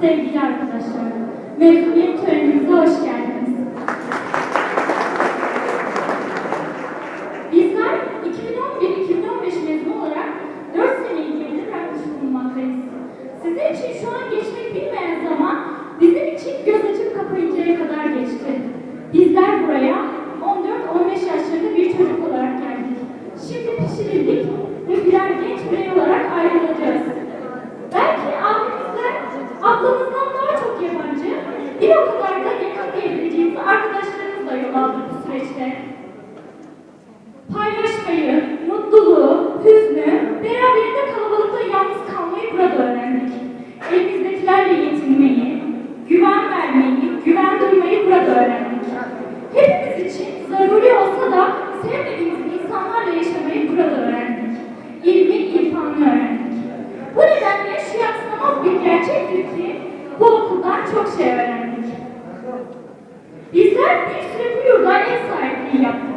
Sevgili arkadaşlar, mezuniyet törenimize hoş geldiniz. Bizler 2011-2015 mezunu olarak 4 seneyi geride bırakmış bulunmaktayız. Sizin için şu an geçmek bilmeyen zaman bizim için göz açıp kapayıncaya kadar geçti. Bizler buraya 14-15 yaşlarında bir çocuk olarak geldik. Şimdi pişirildik ve birer genç birey olarak ayrılacağız. Burada öğrendik. Elimizdekilerle yetinmeyi, güven vermeyi, güven duymayı burada öğrendik. Hepimiz için zaruri olsa da sevmediğimiz insanlarla yaşamayı burada öğrendik. İlmi, irfanı öğrendik. Bu nedenle şu yatsınamaz bir gerçektir ki bu okuldan çok şey öğrendik. Bizler bir süre bu yurda ev sahipliği yaptık.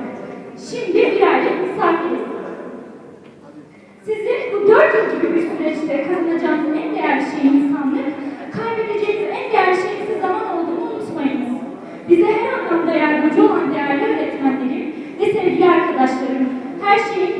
Şimdi bir aylık misafiriz. Sizin bu dört yıl gibi bir süreçte Bize her anlamda yardımcı olan değerli öğretmenlerim ve sevgili arkadaşlarım, her olmasını